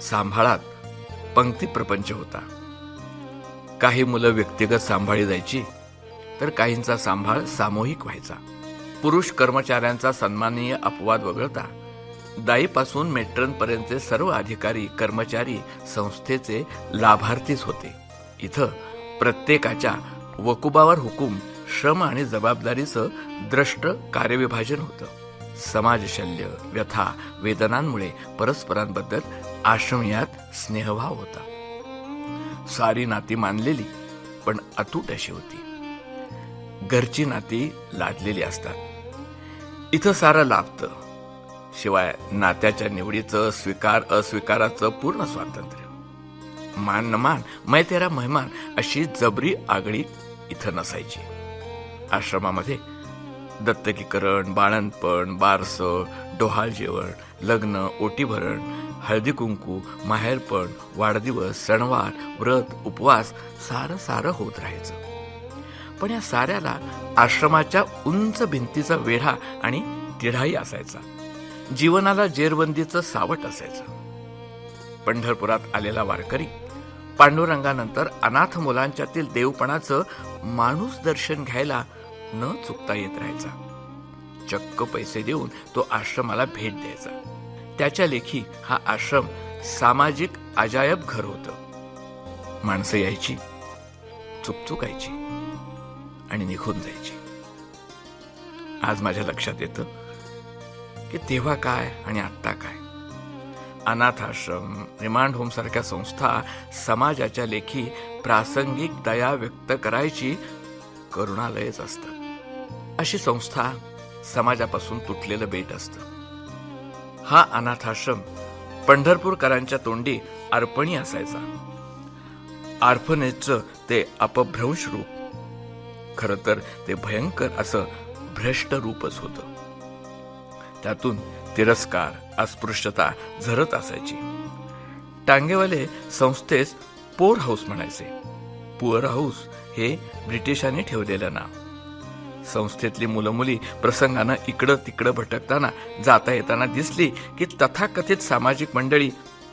सांभाळात पंक्ती प्रपंच होता. काही मुलं व्यक्तिगत सांभाळी जायची तर काहींचा सांभाळ सामूहिक व्हायचा. पुरुष कर्मचाऱ्यांचा सन्माननीय अपवाद वगळता दाईपासून मेट्रनपर्यंतचे सर्व अधिकारी कर्मचारी संस्थेचे लाभार्थीच होते. इथं प्रत्येकाच्या वकुबावर हुकूम श्रम आणि जबाबदारीचं द्रष्ट कार्यविभाजन होतं. समाजशल्य व्यथा वेदनांमुळे परस्परांबद्दल आश्रमयात स्नेहभाव होता. सारी नाती मानलेली पण अतूट अशी होती. घरची नाती लादलेली असतात. इथं सारं लाभतं. शिवाय नात्याच्या निवडीचं स्वीकार अस्वीकाराचं पूर्ण स्वातंत्र्य. मान न मान मै तेरा मेहमान अशी जबरी आगळी इथं नसायची. आश्रमामध्ये दत्तकीकरण बाळणपण बारस डोहाळ जेवण लग्न ओटीभरण हळदी कुंकू माहेरपण वाढदिवस सणवार व्रत उपवास सारं सारं होत राहायचं. पण या साऱ्याला आश्रमाच्या उंच भिंतीचा वेढा आणि तिढाही असायचा. जीवनाला जेरबंदीचं सावट असायचं. पंढरपुरात आलेला वारकरी पांडुरंगानंतर अनाथ मुलांच्यातील देवपणाचं माणूस दर्शन घ्यायला न चुकता येत राहायचा. चक्क पैसे देऊन तो आश्रमाला भेट द्यायचा. त्याच्या लेखी हा आश्रम सामाजिक अजायब घर होतं. माणसं यायची चुकचुकायची आणि निघून जायची. आज माझ्या लक्षात येतं की तेव्हा काय आणि आत्ता काय. अनाथ आश्रम रिमांड होम सारख्या संस्था समाजाच्या लेखी प्रासंगिक दया व्यक्त करायची करुणालयच असतात अशी संस्था समाजापासून तुटलेलं बेट असतं. हा अनाथ आश्रम पंढरपूरकरांच्या तोंडी अर्पणी असायचा. आर्फनेचं ते अपभ्रंश रूप. खर तर ते भयंकर असं भ्रष्ट रूपच होतं. त्यातून तिरस्कार अस्पृश्यता झरत असायची. टांगेवाले संस्थेस पोर हाऊस म्हणायचे. पुअर हाऊस हे ब्रिटिशांनी ठेवलेलं नाव संस्थेतली मुलं मुली प्रसंगानं इकडं तिकडं भटकताना जाता येताना दिसली की तथाकथित सामाजिक मंडळी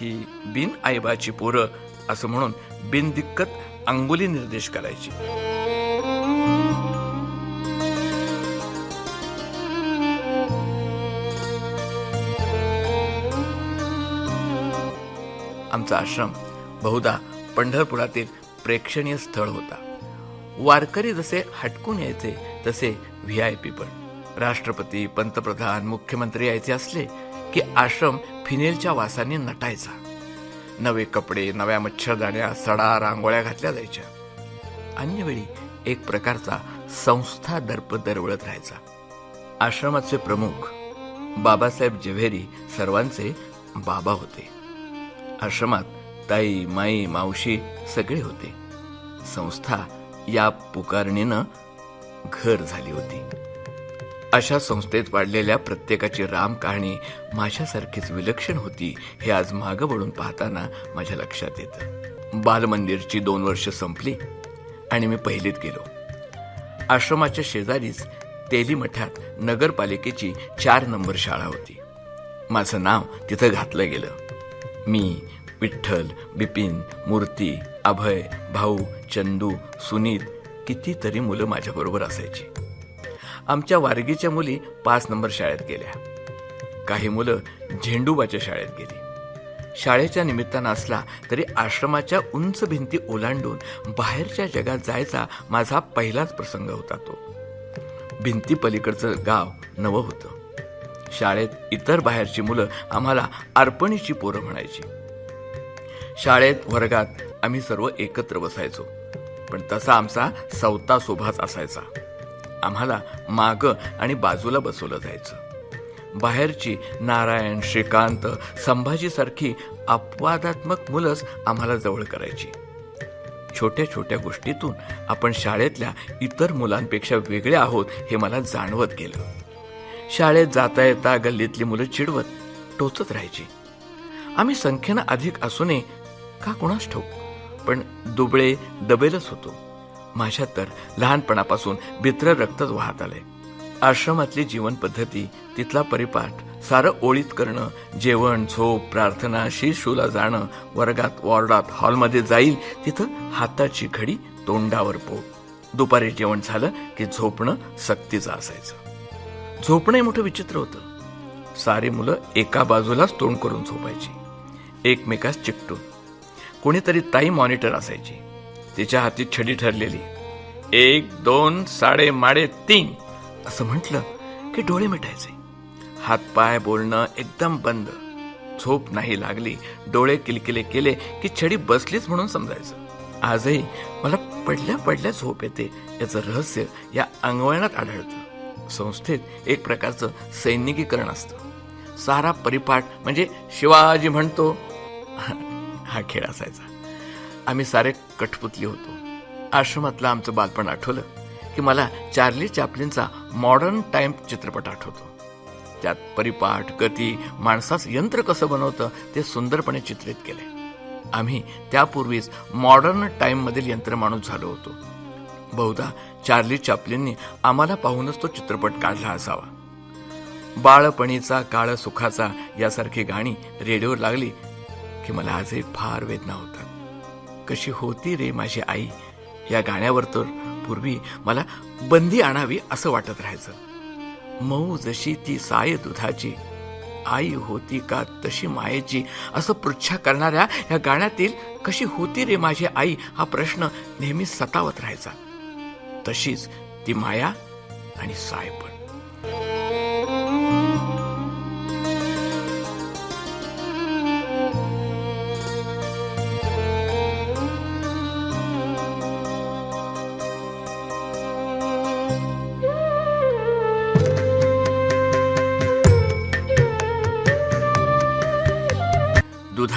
ही बिन आईबाची पोरं असं म्हणून बिनदिक्कत अंगुली निर्देश करायची. आमचा आश्रम बहुधा पंढरपुरातील प्रेक्षणीय स्थळ होता. वारकरी जसे हटकून यायचे तसे व्ही आय पी पण. राष्ट्रपती पंतप्रधान मुख्यमंत्री यायचे असले की आश्रम फिनेलच्या वासाने नटायचा. नवे कपडे नव्या मच्छरदाण्या सडा रांगोळ्या घातल्या जायच्या. अन्य वेळी एक प्रकारचा संस्था दर्प दरवळत राहायचा. आश्रमाचे प्रमुख बाबासाहेब जव्हेरी सर्वांचे बाबा होते. आश्रमात ताई माई मावशी सगळे होते. संस्था या पुकारणीनं घर झाली होती. अशा संस्थेत वाढलेल्या प्रत्येकाची राम कहाणी माझ्यासारखीच विलक्षण होती हे आज मागं वळून पाहताना माझ्या लक्षात येतं. बालमंदिरची दोन वर्ष संपली आणि मी पहिलीत गेलो. आश्रमाच्या शेजारीच तेली मठात नगरपालिकेची चार नंबर शाळा होती. माझं नाव तिथं घातलं गेलं. मी विठ्ठल बिपिन मूर्ती अभय भाऊ चंदू सुनील कितीतरी मुलं माझ्याबरोबर असायची. आमच्या वारगीच्या मुली पाच नंबर शाळेत गेल्या. काही मुलं झेंडूबाच्या शाळेत गेली. शाळेच्या निमित्तानं असला तरी आश्रमाच्या उंच भिंती ओलांडून बाहेरच्या जगात जायचा माझा पहिलाच प्रसंग होता तो. भिंती पलीकडचं गाव नवं होतं. शाळेत इतर बाहेरची मुलं आम्हाला अर्पणीची पोरं म्हणायची. शाळेत वर्गात आम्ही सर्व एकत्र बसायचो. पण तसा आमचा सवता सोभाच असायचा. आम्हाला माग आणि बाजूला बसवलं जायचं. बाहेरची नारायण श्रीकांत संभाजी सारखी अपवादात्मक मुलंच आम्हाला जवळ करायची. छोट्या छोट्या गोष्टीतून आपण शाळेतल्या इतर मुलांपेक्षा वेगळे आहोत हे मला जाणवत गेलं. शाळेत जाता येता गल्लीतली मुलं चिडवत टोचत राहायची. आम्ही संख्येनं अधिक असूने का कुणास ठाऊक? पण दुबळे दबेलच होतो. माझ्यात तर लहानपणापासून बित्र रक्तच वाहत आलंय. आश्रमातली जीवन पद्धती तिथला परिपाठ सारं ओळीत करणं जेवण झोप प्रार्थना शिशूला जाणं वर्गात वॉर्डात हॉलमध्ये जाईल तिथं हाताची घडी तोंडावर पोट दुपारी जेवण झालं की झोपणं सक्तीचं असायचं. झोपणं मोठं विचित्र होतं. सारी मुलं एका बाजूलाच तोंड करून झोपायची. एकमेकास चिकटून. कोणीतरी ताई मॉनिटर असायची. तिच्या हाती छडी ठरलेली. एक दोन साडे माडे तीन असं म्हटलं की डोळे मिटायचे. हातपाय बोलणं एकदम बंद. झोप नाही लागली. डोळे किलकिले केले की छडी बसलीच म्हणून समजायचं. आजही मला पडल्या पडल्या झोप येते. याचं रहस्य या अंगवळणात आढळतं. संस्थेत एक प्रकारचं सैनिकीकरण असतं. सारा परिपाठ म्हणजे शिवाजी म्हणतो. हा खेळ असायचा. आम्ही सारे कठपुतली होतो. आश्रमातलं आमचं बालपण आठवलं की मला चार्ली चॅपलिनचा मॉडर्न टाइम चित्रपट आठवतो. त्यात परिपाठ गती माणसास यंत्र कसं बनवतं ते सुंदरपणे चित्रित केलंय. आम्ही त्यापूर्वीच मॉडर्न टाइम मधील यंत्रमाणूस झालो होतो. बहुधा चार्ली चॅपलिननी आम्हाला पाहूनच तो चित्रपट काढला असावा. बाळपणीचा काळ सुखाचा यासारखी गाणी रेडिओवर लागली की मला आजही फार वेदना होतात. कशी होती रे माझी आई? या गाण्यावर तर पूर्वी मला बंदी आणावी असं वाटत राहायचं. मऊ जशी ती साय दुधाची आई होती का तशी मायेची असं पृच्छा करणाऱ्या या गाण्यातील कशी होती रे माझी आई हा प्रश्न नेहमी सतावत राहायचा. तशीच ती माया आणि साय पण.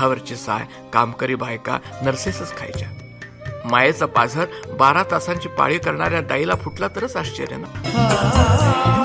दुधावरची साय कामकरी बायका नर्सेसच खायच्या. मायेचा पाझर बारा तासांची पाळी करणाऱ्या दाईला फुटला तरच आश्चर्य ना.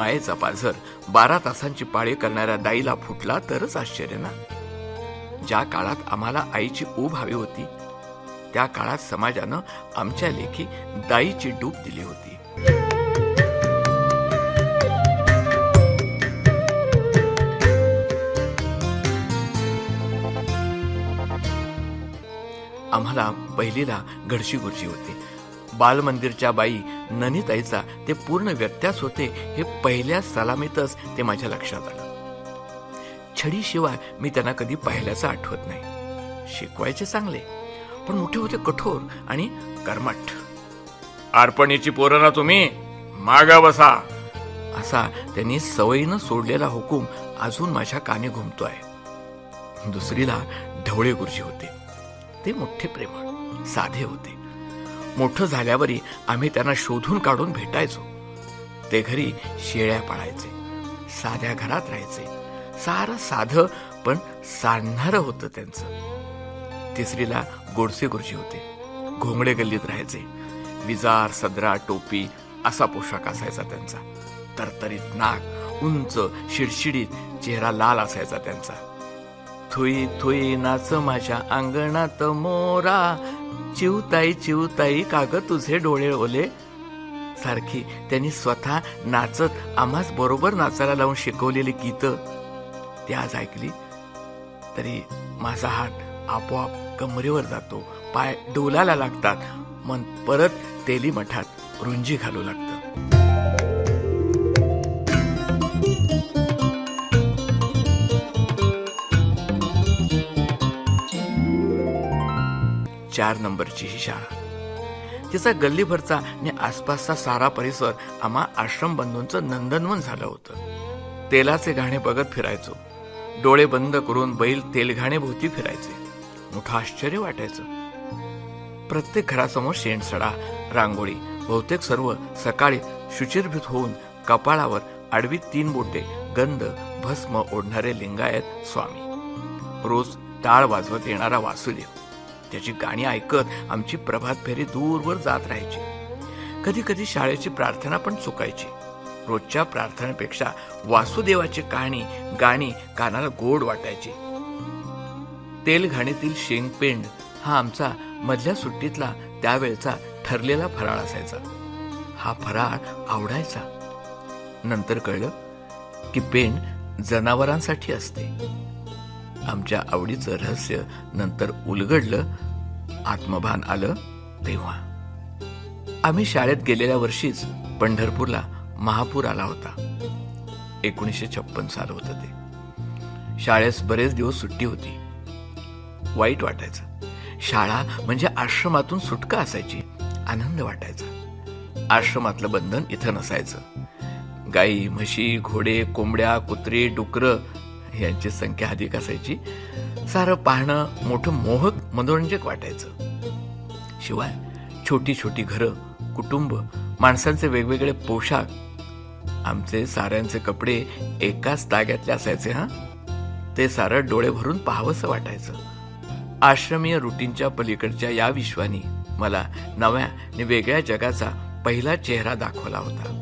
मायेचा पाझर बारा तासांची पाळी करणाऱ्या दाईला फुटला तरच आश्चर्य ना. ज्या काळात आम्हाला आईची ऊब हवी होती त्या काळात समाजानं आमच्या लेखी दाईची डूब दिली होती. आम्हाला पहिलीला घडशी गुरशी होती. बालमंदिरच्या बाई ननिताईचा ते पूर्ण व्यत्यास होते हे पहिल्या सलामीतच ते माझ्या लक्षात आलं. छडीशिवाय मी त्यांना कधी पाहिल्याचं आठवत नाही. शिकवायचे चांगले पण मोठे होते कठोर आणि कर्मठ. अर्पणीची पोरं ना तुम्ही मागा बसा. असा त्यांनी सवयीनं सोडलेला हुकूम अजून माझ्या कानी घुमतोय. दुसरीला ढवळे गुरुजी होते. ते मोठे प्रेमळ साधे होते. मोठं झाल्यावरही आम्ही त्यांना शोधून काढून भेटायचो. ते घरी शेळ्या पाळायचे साध्या घरात राहायचे. सारं साधं पण सांडणारं होतं त्यांचं. तिसरीला गोडसे गुरुजी होते. घोंगडे गल्लीत राहायचे. विजार सदरा टोपी असा पोशाख असायचा त्यांचा. तरतरीत नाक उंच शिडशिडीत चेहरा लाल असायचा त्यांचा. थुई थुई नाच माझ्या अंगणात मोरा चिवताई चिवताई काग तुझे डोळे ओले? सारखी त्यांनी स्वतः नाचत आम्हाच बरोबर नाचायला लावून शिकवलेली गीत. ती आज ऐकली तरी माझा हात आपोआप कमरेवर जातो. पाय डोलायला लागतात. मन परत तेली मठात रुंजी घालू लागतं. चार नंबरची ही शाळा. तिचा गल्लीभरचा आणि आसपासचा सारा परिसर आम्हा आश्रम बंधूंचं नंदनवन झालं होतं. तेलाचे घाणे बघत फिरायचो. डोळे बंद करून बैल तेलघाणे भोवती फिरायचे. मोठं आश्चर्य वाटायचं. प्रत्येक घरासमोर शेणसडा रांगोळी बहुतेक सर्व सकाळी शुचिरभूत होऊन कपाळावर आडवी तीन बोटे गंध भस्म ओढणारे लिंगायत स्वामी. रोज टाळ वाजवत येणारा वासुदेव. त्याची गाणी ऐकत आमची प्रभात फेरी दूरवर जात राहायची. कधी कधी शाळेची प्रार्थना पण चुकायची. रोजच्या प्रार्थनेपेक्षा वासुदेवाची कहाणी गाणी कानाला गोड वाटायची. तेलघाणीतील शेंगपेंड हा आमचा मधल्या सुट्टीतला त्यावेळचा ठरलेला फराळ असायचा. हा फराळ आवडायचा. नंतर कळलं की पेंड जनावरांसाठी असते. आमच्या आवडीचं रहस्य नंतर उलगडलं आत्मभान आलं तेव्हा. आम्ही शाळेत गेलेल्या वर्षीच पंढरपूरला महापूर आला होता. एकोणीसशे छप्पन साल होतं ते. शाळेस बरेच दिवस सुट्टी होती. वाईट वाटायचं. शाळा म्हणजे आश्रमातून सुटका असायची आनंद वाटायचा. आश्रमातलं बंधन इथं नसायचं. गाई म्हशी घोडे कोंबड्या कुत्रे डुकरं यांची संख्या अधिक असायची. सारं पाहणं मोठं मोहक मनोरंजक वाटायचं. शिवाय छोटी छोटी घरं कुटुंब माणसांचे वेगवेगळे पोशाख आमचे साऱ्यांचे कपडे एकाच ताग्यातले असायचे हा? ते सारं डोळे भरून पाहावंसं वाटायचं. आश्रमीय रुटीनच्या पलीकडच्या या विश्वानी मला नव्या आणि वेगळ्या जगाचा पहिला चेहरा दाखवला होता.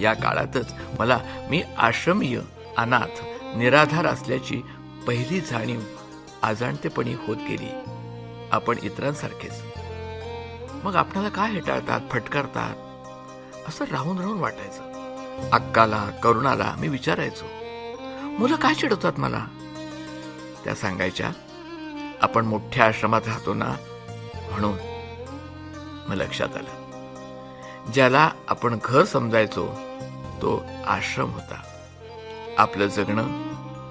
या काळातच मला मी आश्रमीय अनाथ निराधार असल्याची पहिली जाणीव अजाणतेपणी होत गेली. आपण इतरांसारखेच. मग आपणाला काय हेटाळतात फटकारतात? असं राहून राहून वाटायचं. अक्काला करुणाला मी विचारायचो मुलं काय चिडवतात मला? त्या सांगायच्या आपण मोठ्या आश्रमात राहतो ना? म्हणून. मग लक्षात आलं. ज्याला आपण घर समजायचो तो आश्रम होता. आपलं जगणं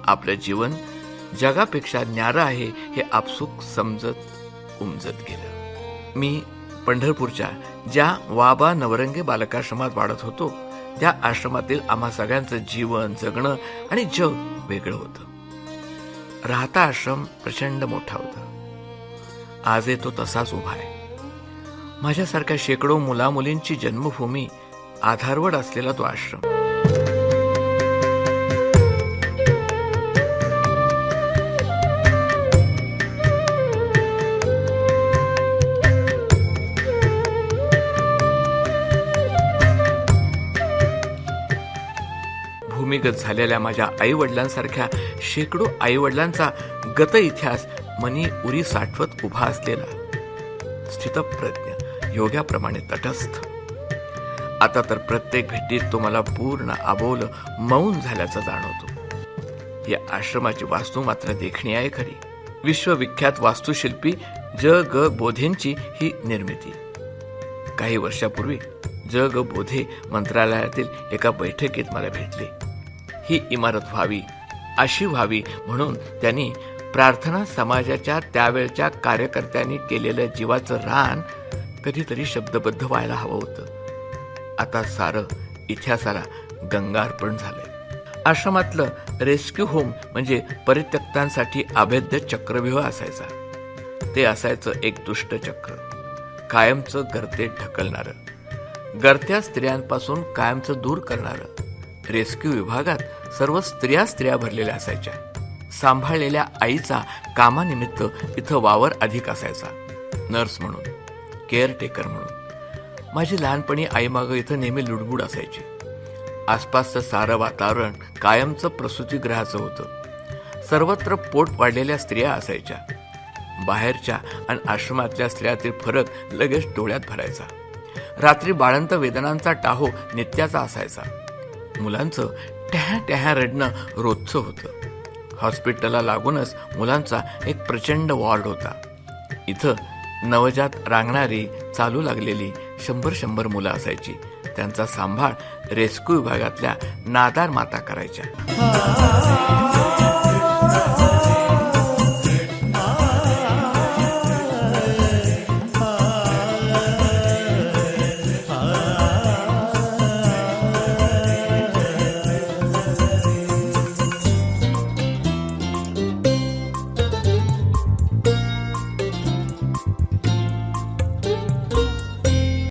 आपलं जीवन जगापेक्षा न्यारं आहे हे आपसूक समजत उमजत गेलं. मी पंढरपूरच्या ज्या वाबा नवरंगे बालकाश्रमात वाढत होतो त्या आश्रमातील आम्हा सगळ्यांचं जीवन जगणं आणि जग वेगळं होतं. राहता आश्रम प्रचंड मोठा होता. आजही तो तसाच उभा आहे. माझ्यासारख्या शेकडो मुलामुलींची जन्मभूमी आधारवड असलेला तो आश्रम. भूमिगत झालेल्या माझ्या आई वडिलांसारख्या शेकडो आई वडिलांचा गत इतिहास मनी उरी साठवत उभा असलेला स्थितप्रज्ञ योग्याप्रमाणे तटस्थ. आता तर प्रत्येक भेटीत तो मला पूर्ण आबोल मौन झाल्याचं जाणवतो. या आश्रमाची वास्तू मात्र देखणी आहे खरी. विश्वविख्यात वास्तुशिल्पी ज ग बोधेंची ही निर्मिती. काही वर्षापूर्वी ज ग बोधे मंत्रालयातील एका बैठकीत मला भेटले. ही इमारत व्हावी अशी व्हावी म्हणून त्यांनी प्रार्थना समाजाच्या त्यावेळच्या कार्यकर्त्यांनी केलेलं जीवाचं रान कधीतरी शब्दबद्ध व्हायला हवं होतं. आता सारं इतिहासाला गंगार्पण झालंय. आश्रमातलं रेस्क्यू होम म्हणजे परित्यक्तांसाठी अभेद्य चक्रव्यूह असायचा. ते असायचं एक दुष्ट चक्र. कायमचं गर्ते ढकलणारं. गर्त्या स्त्रियांपासून कायमचं दूर करणारं. रेस्क्यू विभागात सर्व स्त्रिया स्त्रिया भरलेल्या असायच्या. सांभाळलेल्या आईचा कामानिमित्त इथं वावर अधिक असायचा. नर्स म्हणून केअरटेकर म्हणून. माझी लहानपणी आईमागं इथं नेहमी लुडबुड असायची. आसपासचं सारं वातावरण कायमचं प्रसूतीगृहाचं होतं. सर्वत्र पोट वाढलेल्या स्त्रिया असायच्या. बाहेरच्या आणि आश्रमातल्या स्त्रियातील फरक लगेच डोळ्यात भरायचा. रात्री बाळंत वेदनांचा टाहो नित्याचा असायचा. मुलांचं टॅहा टॅहा रडणं रोजचं होतं. हॉस्पिटलला लागूनच मुलांचा एक प्रचंड वॉर्ड होता. इथं नवजात रांगणारी चालू लागलेली शंभर शंभर मुलं असायची. त्यांचा सांभाळ रेस्क्यू विभागातल्या नादार माता करायच्या.